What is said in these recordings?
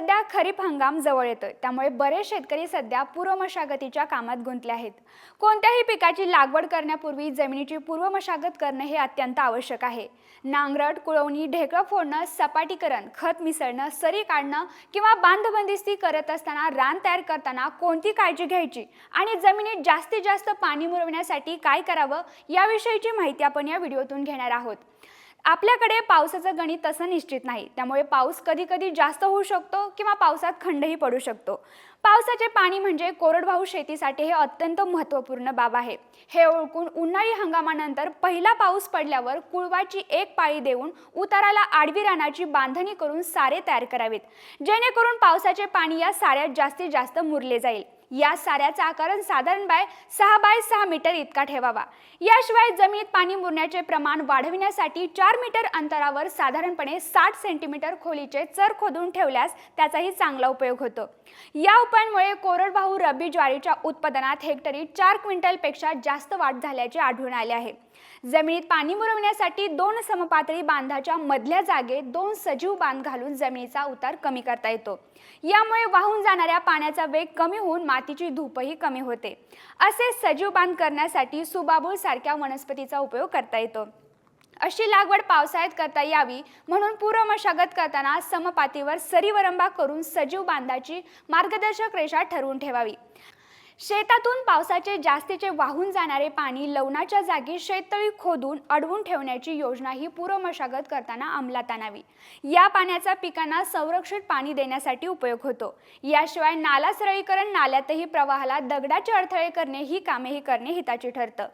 सध्या खरीप हंगाम जवळ येतोय. त्यामुळे बरेच शेतकरी सध्या पूर्व मशागतीच्या कामात गुंतले आहेत. कोणत्याही पिकाची लागवड करण्यापूर्वी जमिनीची पूर्व मशागत करणे हे अत्यंत आवश्यक आहे. नांगरट कुळवणी ढेकळं फोडणं सपाटीकरण खत मिसळणं सरी काढणं किंवा बांधबंदिस्ती करत असताना रान तयार करताना कोणती काळजी घ्यायची आणि जमिनीत जास्तीत जास्त पाणी मुरवण्यासाठी काय करावं याविषयीची माहिती आपण या व्हिडिओतून घेणार आहोत. आपल्याकडे पावसाचं गणित तसं निश्चित नाही. त्यामुळे पाऊस कधी कधी जास्त होऊ शकतो किंवा पावसात खंडही पडू शकतो. पावसाचे पाणी म्हणजे कोरडवाहू शेतीसाठी हे अत्यंत महत्त्वपूर्ण बाब आहे. हे ओळखून उन्हाळी हंगामानंतर पहिला पाऊस पडल्यावर कुळवाची एक पाळी देऊन उताराला आडवी रानाची बांधणी करून सारे तयार करावेत. जेणेकरून पावसाचे पाणी या साऱ्यात जास्तीत जास्त मुरले जाईल. या साऱ्याचा आकार साधारण बाय सहा बाय सहा मीटर इतका ठेवावा. याशिवाय जमिनीत पाणी मुरण्याचे प्रमाण वाढविण्यासाठी चार मीटर अंतरावर साधारणपणे साठ सेंटीमीटर खोलीचे चर खोदून ठेवल्यास त्याचाही चांगला उपयोग होतो. या उपायांमुळे कोरडवाहू रब्बी ज्वारीच्या उत्पादनात हेक्टरी चार क्विंटलपेक्षा जास्त वाढ झाल्याचे आढळून आले आहे. जमिनीत पाणी मुरवण्यासाठी दोन समपातळी बांधाच्या मधल्या जागेत दोन सजीव बांध घालून जमिनीचा उतार कमी करता येतो. यामुळे वाहून जाणाऱ्या पाण्याचा वेग कमी होऊन मातीची धूपही कमी होते. असे सजीव बांध करण्यासाठी सुबाबूळ सारख्या वनस्पतीचा उपयोग करता येतो. अशी लागवड पावसाळ्यात करता यावी म्हणून पूर्व मशागत करताना समपातीवर सरीवरंबा करून सजीव बांधाची मार्गदर्शक रेषा ठरवून ठेवावी. शेतातून पावसाचे जास्तीचे वाहून जाणारे पाणी लवणाच्या जागी शेततळी खोदून अडवून ठेवण्याची योजना ही पूर्व मशागत करताना अंमलात आणावी. या पाण्याचा पिकांना संरक्षित पाणी देण्यासाठी उपयोग होतो. याशिवाय नाला सरळीकरण नाल्यातही प्रवाहाला दगडाचे अडथळे करणे ही कामेही करणे हिताचे ठरतं.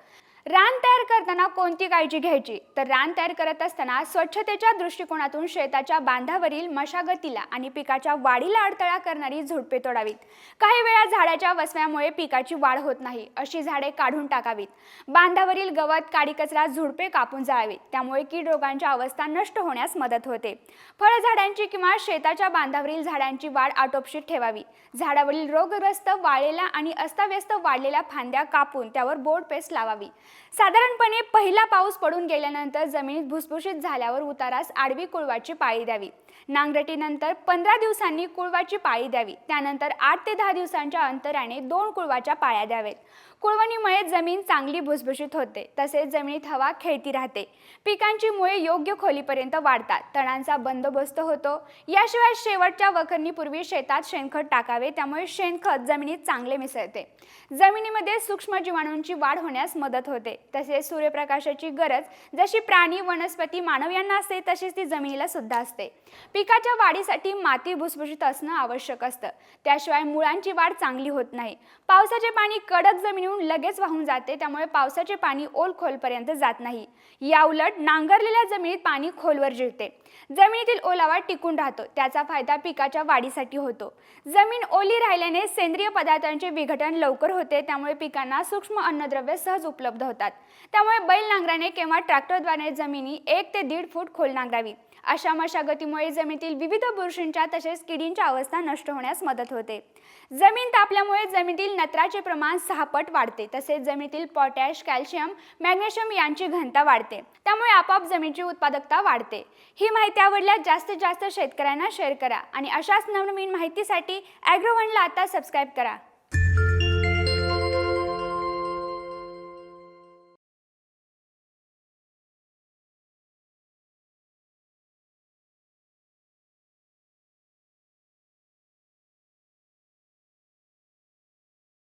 रान तयार करताना कोणती काळजी घ्यायची? तर रान तयार करत असताना स्वच्छतेच्या दृष्टिकोनातून शेताच्या बांधावरील मशागतीला आणि पिकाच्या वाढीला अडथळा करणारी झुडपे तोडावीत. काही वेळा झाडाच्या वसव्यामुळे पिकाची वाढ होत नाही अशी झाडे काढून टाकावीत. बांधावरील गवत काडी कचरा झुडपे कापून जाळावीत. त्यामुळे कीड रोगांच्या अवस्था नष्ट होण्यास मदत होते. फळझाडांची किंवा शेताच्या बांधावरील झाडांची वाढ आटोपशीत ठेवावी. झाडावरील रोगग्रस्त वाळलेल्या आणि अस्ताव्यस्त वाढलेल्या फांद्या कापून त्यावर बोर्ड पेस्ट लावावी. साधारणपणे पहिला पाऊस पडून गेल्यानंतर जमिनीत भुसभुशीत झाल्यावर उतारास आडवी कुळवाची पाळी द्यावी. नांगरटीनंतर पंधरा दिवसांनी कुळवाची पाळी द्यावी. त्यानंतर आठ ते दहा दिवसांच्या अंतराने दोन कुळवाच्या पाळ्या द्यावेत कुळवणीमुळे जमीन चांगली भुसभुशीत होते. तसेच जमिनीत हवा खेळती राहते. पिकांची मुळे योग्य खोलीपर्यंत वाढतात. तणांचा बंदोबस्त होतो. याशिवाय शेवटच्या वखरणीपूर्वी शेतात शेणखत टाकावे. त्यामुळे शेणखत जमिनीत चांगले मिसळते. जमिनीमध्ये सूक्ष्म जीवाणूंची वाढ होण्यास मदत होते. तसेच सूर्यप्रकाशाची गरज जशी प्राणी वनस्पती मानव यांना असते तशीच ती जमिनीला सुद्धा असते. पिकाच्या वाढीसाठी माती भुसभुशीत असणं आवश्यक असतं. त्याशिवाय मुळांची वाढ चांगली होत नाही. पावसाचे पाणी कडक जमिनीहून लगेच वाहून जाते त्यामुळे पावसाचे पाणी ओल खोलपर्यंत जात नाही. या उलट नांगरलेल्या जमिनीत पाणी खोलवर जिरते जमिनीतील ओलावा टिकून राहतो त्याचा फायदा पिकाच्या वाढीसाठी होतो. जमीन ओली राहिल्याने सेंद्रिय पदार्थांचे विघटन लवकर होते त्यामुळे पिकांना सूक्ष्म अन्नद्रव्य सहज उपलब्ध होते. होतात. त्यामुळे बैल नांगराने किंवा ट्रॅक्टरद्वारे जमिनी एक ते दीड फूट खोल नांगरावी. अशा मशागतीमुळे जमिनीतील विविध बुरशींच्या तसेच किडींच्या अवस्था नष्ट होण्यास मदत होते. जमीन तापल्यामुळे जमिनीतील नत्राचे प्रमाण सहापट वाढते. तसेच जमिनीतील पोटॅश कॅल्शियम मॅग्नेशियम यांची घनता वाढते. त्यामुळे आपोआप जमिनीची उत्पादकता वाढते. ही माहिती आवडल्यास जास्तीत जास्त शेतकऱ्यांना शेअर करा आणि अशाच नवनवीन माहितीसाठी ॲग्रोवनला आता सबस्क्राईब करा.